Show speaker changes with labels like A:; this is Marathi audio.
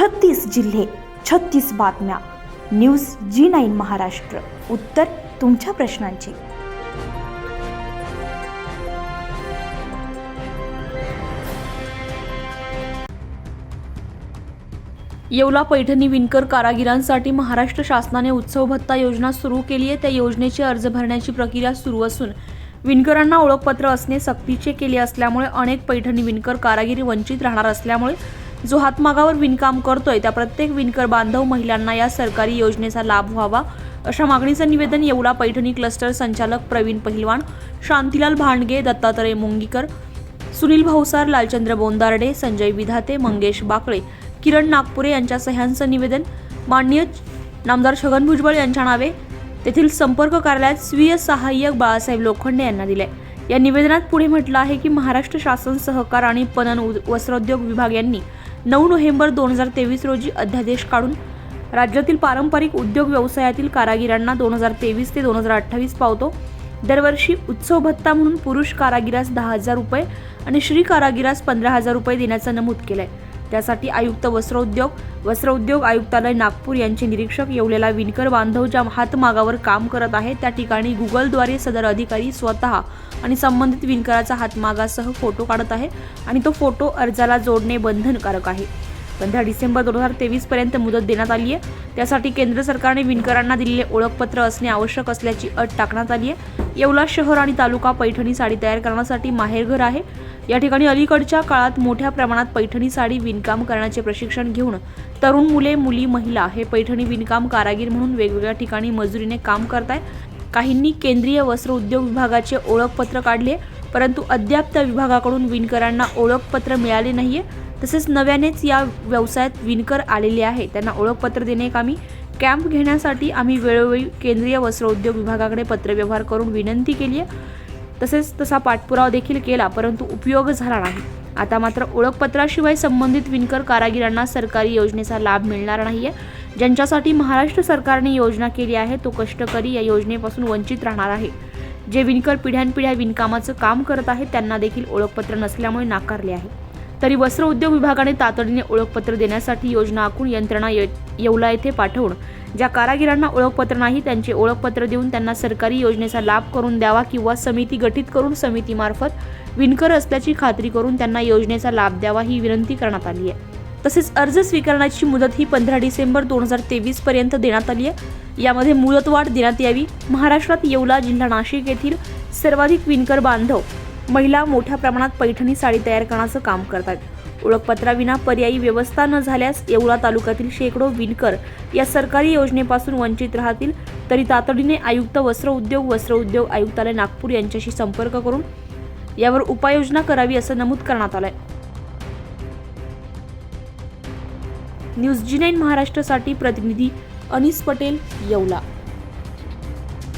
A: छत्तीस जिल्हे छत्तीस बातम्या. News G nine Maharashtra. उत्तर तुमच्या प्रश्नांची.
B: येवला पैठणी विणकर कारागिरांसाठी महाराष्ट्र शासनाने उत्सव भत्ता योजना सुरू केली आहे. त्या योजनेचे अर्ज भरण्याची प्रक्रिया सुरू असून विणकरांना ओळखपत्र असणे सक्तीचे केले असल्यामुळे अनेक पैठणी विणकर कारागिरी वंचित राहणार असल्यामुळे जो हातमागावर विणकाम करतोय त्या प्रत्येक विणकर बांधव महिलांना या सरकारी योजनेचा लाभ व्हावा अशा मागणीचं निवेदन येवला पैठणी क्लस्टर संचालक प्रवीण पहिलवान शांतीलाल भांडगे दत्तात्रय मुंगीकर सुनील भाऊसार लालचंद्र बोंदारडे संजय विधाते मंगेश बाकळे किरण नागपुरे यांच्या सह्यांचं निवेदन माननीय नामदार छगन भुजबळ यांच्या नावे तेथील संपर्क कार्यालयात स्वीय सहाय्यक बाळासाहेब लोखंडे यांना दिले या निवेदनात पुढे म्हटलं आहे की महाराष्ट्र शासन सहकार आणि पणन उद- वस्त्रोद्योग विभाग यांनी नऊ नोव्हेंबर दोन हजार तेवीस रोजी अध्यादेश काढून राज्यातील पारंपरिक उद्योग व्यवसायातील कारागिरांना दोन हजार तेवीस ते दोन हजार अठ्ठावीस पावतो. दरवर्षी उत्सव भत्ता म्हणून पुरुष कारागिरास दहा हजार रुपये आणि श्री कारागिरास पंधरा हजार रुपये देण्याचं नमूद केलंय. त्यासाठी आयुक्त वस्त्रोद्योग वस्त्रोद्योग आयुक्तालय नागपूर यांचे निरीक्षक येवलेला विणकर बांधव ज्या हातमागावर काम करत आहे त्या ठिकाणी गुगलद्वारे सदर अधिकारी स्वतः आणि संबंधित विणकराचा हातमागासह फोटो काढत आहे आणि तो फोटो अर्जाला जोडणे बंधनकारक आहे. पंधरा डिसेंबर दोन हजार तेवीसपर्यंत मुदत देण्यात आली आहे. त्यासाठी केंद्र सरकारने विणकरांना दिलेले ओळखपत्र असणे आवश्यक असल्याची अट टाकण्यात आली आहे. येवला शहर आणि तालुका पैठणी साडी तयार करण्यासाठी माहेरघर आहे. या ठिकाणी अलीकडच्या काळात मोठ्या प्रमाणात पैठणी साडी विणकाम करण्याचे प्रशिक्षण घेऊन तरुण मुले मुली महिला हे पैठणी विणकाम कारागीर म्हणून वेगवेगळ्या ठिकाणी मजुरीने काम करत आहे काहींनी केंद्रीय वस्त्र उद्योग विभागाचे ओळखपत्र काढले परंतु अद्याप त्या विभागाकडून विणकरांना ओळखपत्र मिळाले नाहीये. तसेच नव्यानेच या व्यवसायात विणकर आलेले आहे त्यांना ओळखपत्र देणे कामी कॅम्प घेण्यासाठी आम्ही वेळोवेळी केंद्रीय वस्त्र उद्योग विभागाकडे पत्रव्यवहार करून विनंती केली आहे तसेच तसा पाठपुरावा देखील केला परंतु उपयोग झाला नाही. आता मात्र ओळखपत्राशिवाय संबंधित विणकर कारागिरांना सरकारी योजनेचा लाभ मिळणार नाही आहे ज्यांच्यासाठी महाराष्ट्र सरकारने योजना केली आहे तो कष्टकरी या योजनेपासून वंचित राहणार आहे. जे विणकर पिढ्यानपिढ्या विणकामाचं काम करत आहेत त्यांना देखील ओळखपत्र नसल्यामुळे नाकारले आहे. तरी वस्त्र उद्योग विभागाने तातडीने ओळखपत्र देण्यासाठी योजना आखून यंत्रणा ये- येवला येथे पाठवून ज्या कारागिरांना ओळखपत्र नाही त्यांचे ओळखपत्र देऊन त्यांना सरकारी योजनेचा लाभ करून द्यावा किंवा समिती गठीत करून समितीमार्फत विणकर असल्याची खात्री करून त्यांना योजनेचा लाभ द्यावा ही विनंती करण्यात आली आहे. तसेच अर्ज स्वीकारण्याची मुदत ही पंधरा डिसेंबर दोन हजार तेवीस पर्यंत देण्यात आली आहे. यामध्ये मुदतवाढ देण्यात यावी. महाराष्ट्रात येवला जिल्हा नाशिक येथील सर्वाधिक विणकर बांधव महिला मोठ्या प्रमाणात पैठणी साडी तयार करण्याचं काम करतात. ओळखपत्राविना पर्यायी व्यवस्था न झाल्यास येवला तालुक्यातील शेकडो विणकर या सरकारी योजनेपासून वंचित राहतील तरी तातडीने आयुक्त वस्त्र उद्योग वस्त्र उद्योग आयुक्तालय नागपूर यांच्याशी संपर्क करून यावर उपाययोजना करावी असं नमूद करण्यात आलंय. न्यूज जी नाईन महाराष्ट्रासाठी प्रतिनिधी अनिस पटेल येवला.